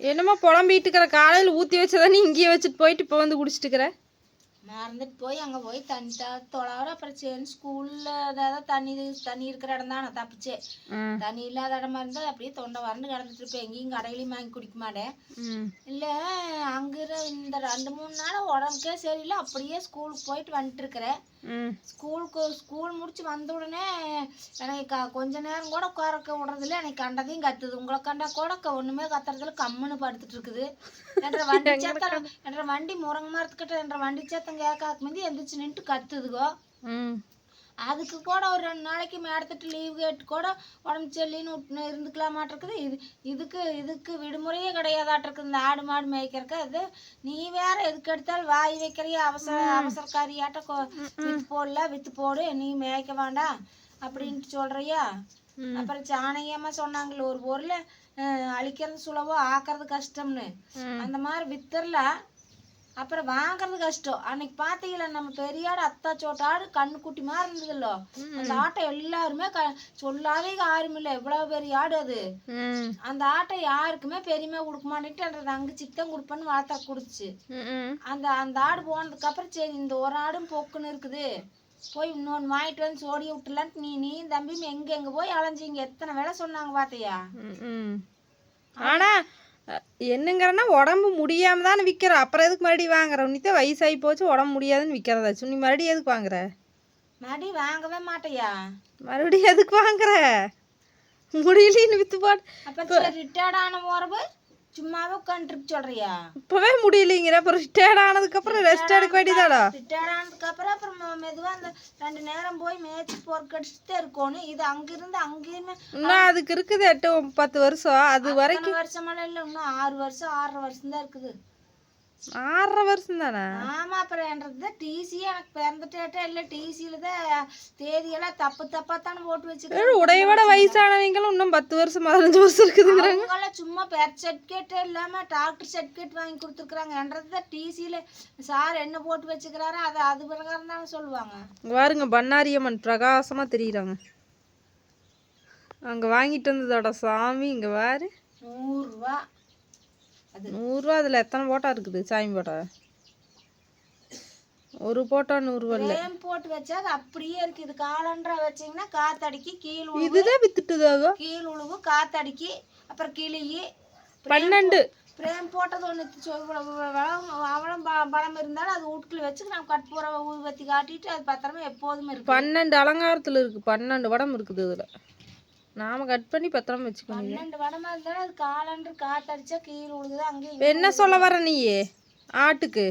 என்னமோ புலம்பிட்டு இருக்கிற காலையில் ஊற்றி வச்சதானே இங்கேயே வச்சுட்டு போயிட்டு இப்போ வந்து குடிச்சிட்டு இருக்கிற? மறந்துட்டு போய் அங்கே போய் தண்ணி தொலைவர அப்புறம் சரி ஸ்கூலில் ஏதாவது தண்ணி தண்ணி இருக்கிற இடம் தான் நான் தப்பிச்சேன் ம். தண்ணி இல்லாத இடமா இருந்தால் அப்படியே தொண்டை வறண்டு கிடந்துட்டு இருப்பேன். எங்கேயும் கடையிலையும் வாங்கி குடிக்க மாட்டேன். இல்லை அங்கே இந்த ரெண்டு மூணு நாள் உடம்புக்கே சரியில்லை. அப்படியே ஸ்கூலுக்கு போயிட்டு வந்துட்டு இருக்கிறேன். ஸ்கூலுக்கு ஸ்கூல் முடிச்சு வந்த உடனே எனக்கு கொஞ்ச நேரம் கூட உட்காரக்க விடுறதில்ல. எனக்கு கண்டதையும் கத்துது. உங்களை கண்டா கூட ஒண்ணுமே கத்துறதுல கம்முன்னு படுத்துட்டு இருக்குது. என்ற வண்டி சத்தம் என்ற வண்டி முருங்க மரத்துக்கிட்ட என்ற வண்டி சத்தம் கேட்காக்கு முந்தி எந்திரிச்சு நின்று கத்துதுகோ அதுக்கு கூட ஒரு ரெண்டு நாளைக்கு மேடத்திட்டு லீவ் கேட்டு கூட உடம்பு சரியில்லைன்னு விட்டு இருந்துக்கலாமாட்டிருக்குது. இது இதுக்கு இதுக்கு விடுமுறையே கிடையாதாட்டிருக்கு இந்த ஆடு மாடு மேய்க்கிறக்கு அது நீ வேற எதுக்கு எடுத்தாலும் வாய் வைக்கிறிய? அவசர அவசரக்காரியாட்ட வித்து போடல வித்து போடு நீ மேய்க்க வேண்டாம் அப்படின்ட்டு சொல்றியா? அப்புறம் சாணகியம்மா சொன்னாங்களே ஒரு பொருளை அழிக்கிறது சுலபம் ஆக்குறது கஷ்டம்னு. அந்த மாதிரி வித்துறலாம் அப்புறம் வாங்குறது கஷ்டம். அன்னைக்கு பாத்தீங்களா நம்ம பெரியாடு அத்தா சோட்ட ஆடு கண்ணுக்குட்டி மாதிரி இருந்ததுல்ல அந்த ஆட்டை எல்லாருமே சொல்லாவே யாரும் இல்லை. எவ்வளவு பெரிய ஆடு அது. அந்த ஆட்டை யாருக்குமே பெருமையா கொடுக்க மாட்டேன்ட்டு அந்த தங்கச்சிக்கு தான் கொடுப்பேன்னு வார்த்தா கொடுத்துச்சு. ம் அந்த அந்த ஆடு போனதுக்கு அப்புறம் சரி இந்த ஒரு ஆடும் பொக்குன்னு இருக்குது. போய் இன்னொன்று வாங்கிட்டு வந்து சோடி விட்டுலான்ட்டு நீ நீ தம்பியும் எங்க எங்க போய் அலைஞ்சிங்க? எத்தனை வேலை சொன்னாங்க பாத்தியா? ஆனா என்னங்கிறன்னா உடம்பு முடியாம தானே விற்கிற அப்புறம் எதுக்கு மறுபடியும் வாங்குற? உன்னித்த வயசாகி போச்சு உடம்பு முடியாதுன்னு விற்கிறதாச்சு நீ மறுபடியும் எதுக்கு வாங்குற? மடி வாங்கவே மாட்டியா? மறுபடியும் எதுக்கு வாங்குற? முடியலன்னு வித்து போட்டு ரிட்டையர்ட் ஆன போறவு சும்மாவே உட்காந்துட்டு சொல்றியா? இப்பவே முடியலைங்கிற அப்புறம் ரிட்டையர்ட் ஆனதுக்கப்புறம் ரெஸ்ட் எடுக்க வேண்டியதாடா? ரிட்டையர்ட் ஆனதுக்கு அப்புறம் அப்புறம் மெதுவா அந்த ரெண்டு நேரம் போய் மேய்ச்சி பொறுக்கடிச்சுட்டே இருக்கணும். இது அங்கிருந்து அங்கேயுமே இன்னும் அதுக்கு இருக்குது எட்டு பத்து வருஷம். அது வரைக்கும் வருஷமெல்லாம் இல்லை இன்னும் ஆறு வருஷம் ஆறரை வருஷம் தான் இருக்குது. ஆறரை வருஷம் தானே? ஆமா அப்புறம் என்றது டிசி எனக்கு பிறந்துட்டேட்டே இல்லை. டிசியில தான் தேதியெல்லாம் தப்பு தப்பா தானே போட்டு வச்சுக்கிறேன் உடையவிட வயசானவங்களும் இன்னும் பத்து வருஷம் பதினஞ்சு வருஷம் இருக்குதுங்கிறாங்க. சும்மா பெர்த் சர்டிஃபிகேட் இல்லாம டாக்டர் சர்டிஃபிகேட் வாங்கி கொடுத்துருக்குறாங்க. என்றது தான் டிசியில சார் என்ன போட்டு வச்சுக்கிறாரோ அதை அது பிரகாரம் தானே சொல்லுவாங்க. இங்க பாருங்க பண்ணாரியம்மன் பிரகாசமா தெரியுறாங்க. அங்க வாங்கிட்டு வந்ததோட சாமி இங்க பாரு. நூறுரூவா நூறுரூவா அதுல எத்தனை போட்டோ இருக்குது? சாமி போட்டோ? ஒரு போட்டோ நூறுரூவா இல்லை. போட்டு வச்சா அது அப்படியே இருக்கு. இது காலண்டரா வச்சீங்கன்னா காத்தடிக்கி கீழ் இதுதான் வித்துட்டுதாகோ கீழ் உழுவு காத்தடிக்கி அப்புறம் கிளியி. பன்னெண்டு. ஃப்ரேம் போட்டது ஒன்று அவளம் பலம் இருந்தாலும் அது வீட்டுக்குள்ள வச்சு நம்ம கற்பூர ஊதுவத்தி காட்டிட்டு அது பத்திரமா எப்போதுமே இருக்கு. பன்னெண்டு அலங்காரத்துல இருக்கு. பன்னெண்டு படம் இருக்குது இதுல நாம கட் பண்ணி பத்திரமா வச்சுக்கணும் பன்னெண்டு வடமா இருந்தாலும் அது காலண்டர் காத்தடிச்சா கீழ் உழுகுது அங்கேயும் என்ன சொல்ல வர நீயே? ஆட்டுக்கு.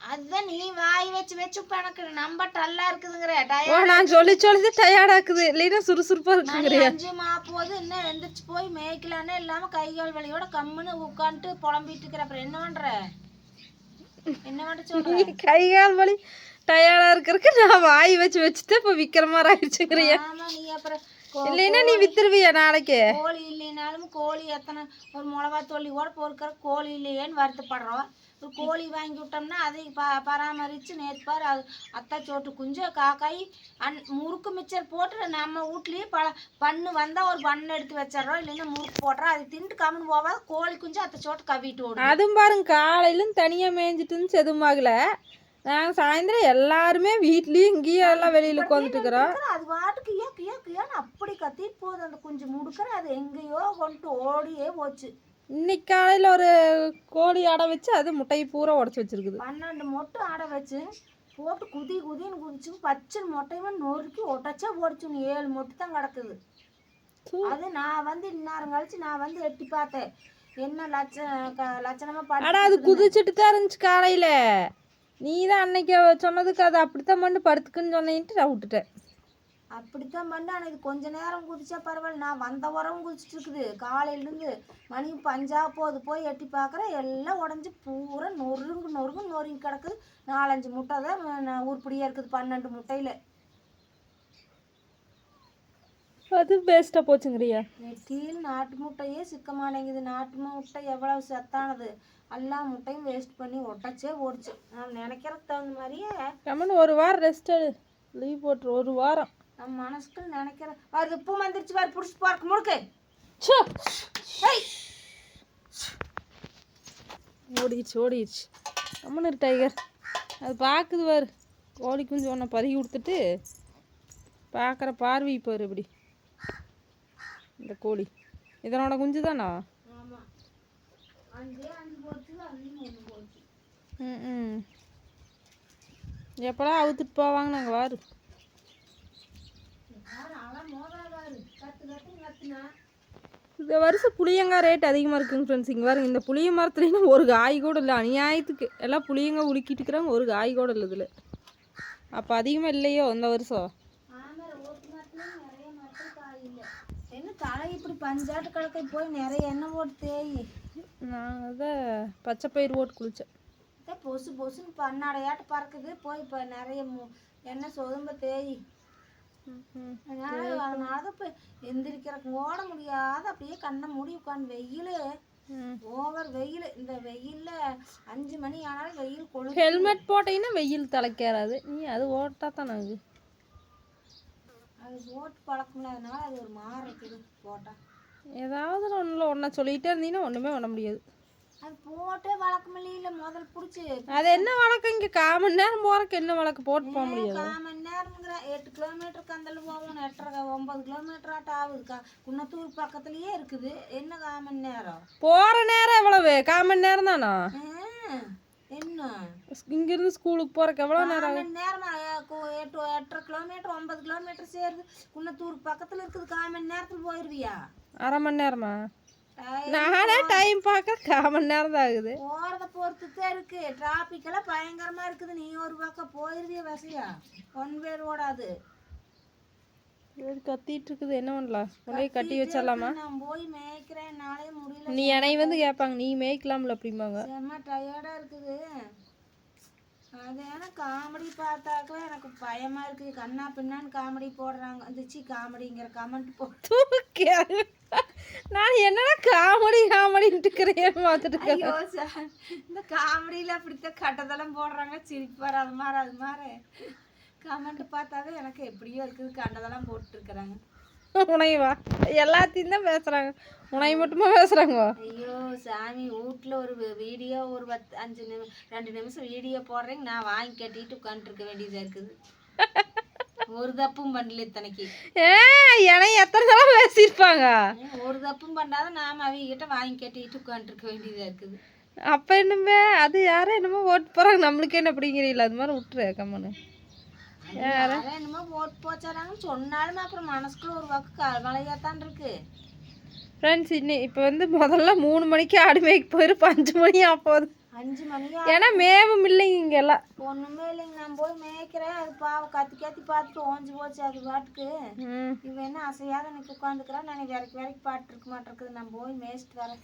அதுதான் நீ வாய் வச்சு வச்சு இப்ப எனக்கு நம்ப டல்லா இருக்குதுங்கிற ஓ நான் சொல்லி சொல்லி டயர்டாக்குது இல்லைன்னா சுறுசுறுப்பா இருக்குங்கிறியா? அஞ்சு மாப்போது இன்னும் எந்திரிச்சு போய் மேய்க்கலான்னு இல்லாம கை கால் வலியோட கம்முன்னு உட்காந்துட்டு புலம்பிட்டு இருக்கிற அப்புறம் என்ன பண்ற? என்ன பண்ண சொல்ற? கை கால் வலி டயர்டா இருக்கறதுக்கு நான் வாய் வச்சு வச்சுட்டு இப்ப விக்கிற மாதிரி ஆயிடுச்சுங்கிறியா? ஆமா நீ அப்புறம் இல்லைன்னா நீ வித்துருவியா நாளைக்கு? கோழி இல்லைனாலும் கோழி எத்தனை ஒரு மிளகா தொல்லி கூட பொறுக்கிற கோழி இல்லையேன்னு வருத்தப்படுறோம். ஒரு கோழி வாங்கி விட்டோம்னா அதை ப பராமரித்து நேற்று பாரு அது அத்தா சோட்டு குஞ்சு காக்காய் அன் முறுக்கு மிச்சர் போட்டு நம்ம வீட்லேயே ப பண்ணு வந்தால் ஒரு பண்ணு எடுத்து வச்சிடுறோம். இல்லைன்னா முறுக்கு போடுறோம். அது தின்ட்டு கம்முன்னு போகாது கோழி குஞ்சு அத்தை சோட்டு கவிட்டு ஓடும் அதுவும் பாருங்க காலையிலும் தனியா மேய்ஞ்சிட்டு இருந்து செதுமாகல நாங்க சாயந்தரம் எல்லாருமே வீட்லயும் இங்கேயும் எல்லாம் வெளியில உட்காந்துட்டு இருக்கிறோம் அது பாட்டுக்கு கியா கியா கியான்னு அப்படி கத்திட்டு போகுது. அந்த குஞ்சு முடுக்கிற அது எங்கேயோ கொண்டு ஓடியே போச்சு. இன்னைக்கு காலையில ஒரு கோழி அடை வச்சு அது முட்டையை பூரா உடச்சி வச்சிருக்குது. பன்னெண்டு மொட்டை ஆடை வச்சு போட்டு குதி குதின்னு குதிச்சு பச்சை மொட்டையுமே நொறுக்கி ஒட்டச்சா போடுச்சு ஏழு மொட்டை தான் கிடக்குது. அது நான் வந்து இந்நேரம் கழிச்சு நான் வந்து எட்டி பார்த்தேன். என்ன லட்ச க- லட்சணமா பாட்டு ஆனா அது குதிச்சுட்டு தான் இருந்துச்சு காலையில. நீ தான் அன்னைக்கு சொன்னதுக்கு அது அப்படித்தான் பண்ணு படுத்துக்குன்னு சொன்னிட்டு நான் விட்டுட்டேன். அப்படித்தான் பண்ணு ஆனால் இது கொஞ்ச நேரம் குதிச்சா பரவாயில்ல. நான் வந்த உரம் குதிச்சிட்டு இருக்குது. காலையிலேருந்து மணி பஞ்சா போது போய் எட்டி பார்க்குறேன். எல்லாம் உடஞ்சி பூரா நொறுங்கு நொறுங்கு நொறுங்கி கிடக்குது. நாலஞ்சு முட்டை தான் உருப்படியாக இருக்குது. பன்னெண்டு முட்டையில். அது பெஸ்டா போச்சுங்கிறியா. நெத்தியில் நாட்டு முட்டையே சிக்க மாட்டேங்குது நாட்டு முட்டை எவ்வளவு சத்தானது? எல்லா முட்டையும் வேஸ்ட் பண்ணி ஒட்டச்சே ஓடிச்சு நான் நினைக்கிறதுக்கு தகுந்த மாதிரியே கம்மன் ஒரு வாரம் ரெஸ்ட் லீவ் போட்டுரு. ஒரு வாரம். நம்ம மனசுக்கு நினைக்கிறேன் வருது பூ வந்துருச்சு பாரு புடிச்சு பார்க்க முழுக்கு. ஓடிடுச்சு ஓடிடுச்சு. இரு டைகர் அது பார்க்குது பாரு. கோழி குஞ்சு ஒன்றை பதுக்கி கொடுத்துட்டு பார்க்குற பார்வை பாரு இப்படி. இந்த கோழி. இதனோட குஞ்சு தானா? ம் எப்படா அவுத்துட்டு போவாங்க நாங்கள் வாரு. இந்த வருஷம் புளியங்காய் ரேட் அதிகமாக இருக்குங்க ஃப்ரெண்ட்ஸ் இங்கே பாருங்க இந்த புளிய மரத்துலேயும் ஒரு காய் கூட இல்லை அநியாயத்துக்கு. எல்லாம் புளியங்காய் உலுக்கிட்டு இருக்கிறாங்க ஒரு காய் கூட இல்லை இதில். அப்போ அதிகமாக இல்லையோ இந்த வருஷம் ஆமா ஓட்டு மரத்துலயும் நிறைய மரத்தில் காய் இல்லை என்ன தலை இப்படி பஞ்சாட்டு கிடக்க போய் நிறைய எண்ணெய் போட்டு தேய். நான் அதை பச்சை பயிர் போட்டு குளித்தேன் இதே பொசு பொசுன்னு பண்ணாடையாட்டு பறக்குது. போய் இப்போ நிறைய எண்ணெய் சொதும்ப தேய். அதனால அதனால தான் இப்போ எந்திரிக்கிறக்கு ஓட முடியாத அப்படியே கண்ணை மூடி உட்காந்து வெயில். ஓவர் வெயில். இந்த வெயில்ல அஞ்சு மணி ஆனாலும் வெயில் கொழு ஹெல்மெட் போட்டீங்கன்னா வெயில் தலைக்கேறாது. நீ அது ஓட்டா தானே அது போட்டு பழக்கம்னால அது ஒரு மாறு இருக்குது போட்டா. ஏதாவது ஒன்றில் ஒன்றை சொல்லிகிட்டே இருந்தீங்கன்னா ஒன்றுமே பண்ண முடியாது. அது போட்டே வழக்கம் இல்லையில முதல் பிடிச்சி. அது என்ன வழக்கம்? இங்கே கால் மணி நேரம் போகிறக்கு என்ன வழக்கு? போட்டு போக முடியாது? கால் மணி நேரம்ங்கிற எட்டு கிலோமீட்டருக்கு அந்தல போவோம் எட்டரை ஒன்பது கிலோமீட்டர் ஆட்டம் ஆகுதுக்கா. குன்னத்தூர் பக்கத்துலயே இருக்குது. என்ன கால் மணி நேரம்? போகிற நேரம் எவ்வளவு? கால் மணி நேரம் தானா? என்ன? இங்கேருந்து ஸ்கூலுக்கு போகிறக்கு எவ்வளோ நேரம் நேரம் எட்டு எட்டரை கிலோமீட்டர் ஒன்பது கிலோமீட்டர் சேருது. குன்னத்தூர் பக்கத்துல இருக்குது கால் மணி நேரத்துல போயிருவியா? அரை மணி நேரமா? நானே டைம் பார்க்க கால் மணி நேரம் தான் ஆகுது. போறத பொறுத்து தான் இருக்கு. டிராபிக் எல்லாம் பயங்கரமா இருக்குது. நீ ஒரு பக்கம் போயிருவிய வசதியா? ஒன் பேர் ஓடாது கத்திட்டு இருக்குது என்ன பண்ணலாம்? போய் கட்டி வச்சிடலாமா? நான் போய் மேய்க்கிறேன். நாளே முடியல. நீ என்னை வந்து கேட்பாங்க. நீ மேய்க்கலாம்ல அப்படிம்பாங்க. செம்ம டயர்டா இருக்குது. அது ஏன்னா காமெடி பார்த்தாக்கவே எனக்கு பயமா இருக்குது கண்ணா பின்னான்னு காமெடி போடுறாங்க. அந்த சி காமெடிங்கிற கமெண்ட் போ தூக்கி நான் என்னடா காமெடி காமெடின்ட்டு இருக்கிறேன்னு பார்த்துட்டு. ஐயோ சார். இந்த காமெடியில் அப்படித்தான் கட்டதெல்லாம் போடுறாங்க. சிரிப்பார் அது மாதிரி அது மாதிரி கமெண்ட் பார்த்தாவே எனக்கு எப்படியோ இருக்குது. கண்டதெல்லாம் போட்டுருக்குறாங்க. உனைவா? எல்லாத்தையும் தான் பேசுகிறாங்க உனை மட்டுமா பேசுகிறாங்க ஐயோ சாமி வீட்டில் ஒரு வீடியோ ஒரு பத்து அஞ்சு நிமி ரெண்டு நிமிஷம் வீடியோ போடுறேங்க. நான் வாங்கி கட்டிட்டு உட்காந்துருக்க வேண்டியதாக இருக்குது. ஒரு தப்பும் பண்ணல இத்தனைக்கு. ஏ என்னை எத்தனை தடவை பேசியிருப்பாங்க? ஒரு தப்பும் பண்ணாத நாம அவங்ககிட்ட வாங்கி கட்டிட்டு உட்காந்துருக்க வேண்டியதாக இருக்குது. அப்போ என்னமே அது யாரும் என்னமோ ஓட்டு போகிறாங்க நம்மளுக்கு என்ன அப்படிங்கிறீங்களா அது மாதிரி விட்டுரு கம்மனு என்னமோ போட்டு போச்சாராங்கன்னு சொன்னாலும் அப்புறம் மனசுக்குள்ள ஒரு பக்கம் கவலையாக தான் இருக்கு. ஃப்ரெண்ட்ஸ் இன்னி இப்போ வந்து முதல்ல மூணு மணிக்கு ஆடு மேய்க்கு போயிரு அஞ்சு மணி ஆப்போகுது அஞ்சு மணியா ஏன்னா மேவும் இல்லைங்க இங்க எல்லாம் ஒண்ணுமே இல்லைங்க நான் போய் மேய்க்கிறேன். அது பாவம் கத்தி கத்தி பார்த்துட்டு ஓஞ்சு போச்சு அது பாட்டுக்கு. இவன் என்ன அசையாத எனக்கு உட்காந்துக்கிறான் நான் விரைக்கு விரைக்கு பாட்டு இருக்க மாட்டிருக்குது நான் போய் மேய்ச்சிட்டு வரேன்.